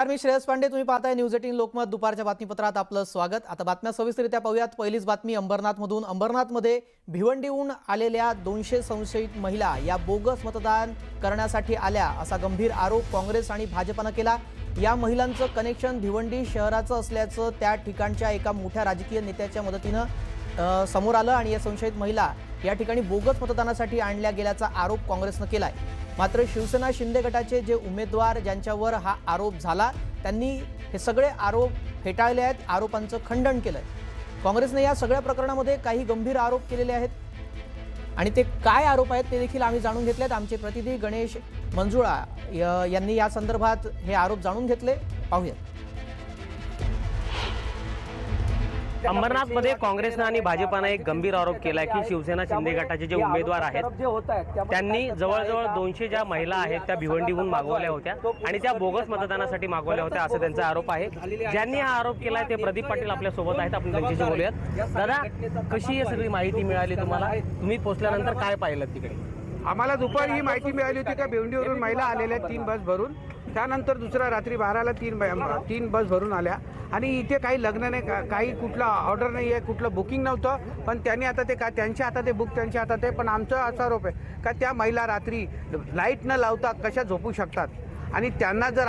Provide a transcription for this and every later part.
नमस्कार, मी श्रेयस पांडे तुम्ही पाहताय न्यूज एटीन लोकमत. दुपारच्या बातमीपत्रात आपलं स्वागत. आता बातम्या सविस्तरित्या पाहूयात. पहिलीच बातमी अंबरनाथमधून. अंबरनाथमध्ये भिवंडीहून आलेल्या दोनशे संशयित महिला या बोगस मतदान करण्यासाठी आल्या असा गंभीर आरोप काँग्रेस आणि भाजपानं केला. या महिलांचं कनेक्शन भिवंडी शहराचं असल्याचं त्या ठिकाणच्या एका मोठ्या राजकीय नेत्याच्या मदतीनं समोर आलं आणि या संशयित महिला या ठिकाणी बोगस मतदानासाठी आणल्या गेल्याचा आरोप काँग्रेसनं केला आहे मात्र शिवसेना शिंदे गटाचे जे उमेदवार ज्यांच्यावर हा आरोप झाला त्यांनी हे सगळे आरोप फेटाळले आहेत आरोपांचं खंडन केलं आहे काँग्रेसने या सगळ्या प्रकरणामध्ये काही गंभीर आरोप केलेले आहेत. आणि ते काय आरोप आहेत ते देखील आम्ही जाणून घेतलेत. आमचे प्रतिनिधी गणेश मंजुळा य- यांनी या संदर्भात हे आरोप जाणून घेतले. पाहूयात. अंबरनाथमध्ये काँग्रेसनं आणि भाजपानं एक गंभीर आरोप केलाय की शिवसेना शिंदे गटाचे जे उमेदवार आहेत त्यांनी जवळजवळ दोनशे ज्या महिला आहेत त्या भिवंडीहून मागवल्या होत्या आणि त्या बोगस मतदानासाठी मागवल्या होत्या असा त्यांचा आरोप आहे. ज्यांनी हा आरोप केलाय ते प्रदीप पाटील आपल्यासोबत आहेत. आपण त्यांच्याशी बोलूयात. दादा कशी ही सगळी माहिती मिळाली तुम्हाला? तुम्ही पोहोचल्यानंतर काय पाहिलं तिकडे? आम्हाला दुपारी ही माहिती मिळाली होती का भिवंडीवरून महिला आलेल्या तीन बस भरून. त्यानंतर दुसरा रात्री बाराला तीन ब- तीन बस भरून आल्या. आणि इथे काही लग्न नाही का- काही कुठलं ऑर्डर नाही आहे कुठलं बुकिंग नव्हतं. पण त्यांनी आता ते का त्यांच्या हातात ते बुक त्यांच्या हातात आहे पण आमचा असा आरोप आहे का त्या महिला रात्री लाइट न लावता कशा झोपू शकतात? आणि त्यांना जर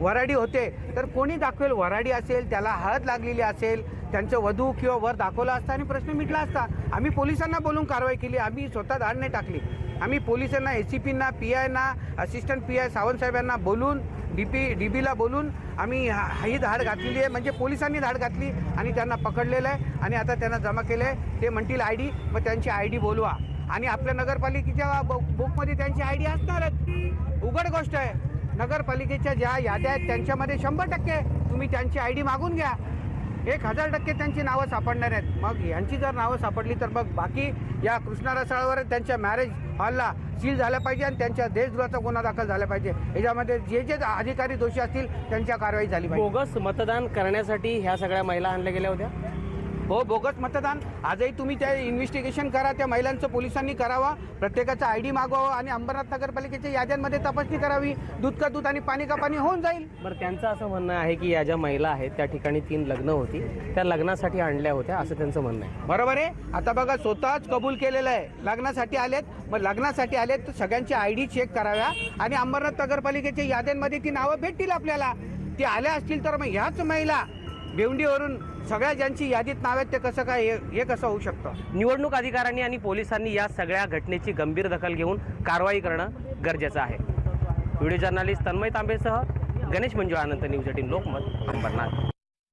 वराडी होते तर कोणी दाखवेल? वराडी असेल त्याला हळद लागलेली असेल त्यांचं वधू किंवा वर दाखवला असता आणि प्रश्न मिटला असता आम्ही पोलिसांना बोलून कारवाई केली. आम्ही स्वतः धाड नाही टाकली. आम्ही पोलिसांना ए सी पींना पी आयना असिस्टंट पी आय सावंतसाहेबांना बोलून डी पी डी बीला बोलून आम्ही ही धाड घातलेली आहे. म्हणजे पोलिसांनी धाड घातली आणि त्यांना पकडलेलं आहे आणि आता त्यांना जमा केलं आहे. ते म्हणतील आय डी मग त्यांची आय डी बोलवा. आणि आपल्या नगरपालिकेच्या बुकमध्ये त्यांची आय डी असणारच उघड गोष्ट आहे. नगरपालिकेच्या ज्या याद्या आहेत त्यांच्यामध्ये शंभर टक्के तुम्ही त्यांची आय डी मागून घ्या. एक हजार टक्के त्यांची नावं सापडणार आहेत. मग यांची जर नावं सापडली तर मग बाकी या कृष्णा रसाळावर त्यांच्या मॅरेज हॉलला सील झाल्या पाहिजे आणि त्यांच्या देशद्रोहाचा गुन्हा दाखल झाला पाहिजे. याच्यामध्ये जे जे अधिकारी दोषी असतील त्यांच्या कारवाई झाली पाहिजे. बोगस मतदान करण्यासाठी ह्या सगळ्या महिला आणल्या गेल्या होत्या? हो बोगस मतदान. आजही तुम्ही त्या इन्व्हेस्टिगेशन करा त्या महिलांचं पोलिसांनी करावा प्रत्येकाचा आय डी मागवावा आणि अंबरनाथ नगरपालिकेच्या याद्यांमध्ये तपासणी करावी. दूध का दूध आणि पाणी का पाणी होऊन जाईल. बरं त्यांचं असं म्हणणं आहे की या ज्या महिला आहेत त्या ठिकाणी तीन लग्न होती. त्या लग्नासाठी आणल्या होत्या असं त्यांचं म्हणणं आहे. बरोबर आहे? आता बघा स्वतःच कबूल केलेलं आहे. लग्नासाठी आलेत. मग लग्नासाठी आलेत तर सगळ्यांची आय डी चेक कराव्या आणि अंबरनाथ नगरपालिकेच्या याद्यांमध्ये ती नावं भेटतील आपल्याला. ती आल्या असतील तर मग ह्याच महिला बेवंडीवरून सगळ्या ज्यांची यादीत नाव आहेत ते कसं काय हे- हे कसं होऊ शकतं? निवडणूक अधिकाऱ्यांनी आणि पोलिसांनी या सगळ्या घटनेची गंभीर दखल घेऊन कारवाई करणं गरजेचं आहे. व्हिडिओ जर्नालिस्ट तन्मय तांबेसह गणेश मंजुळानंत न्यूज एटीन लोकमत अंबरनाथ.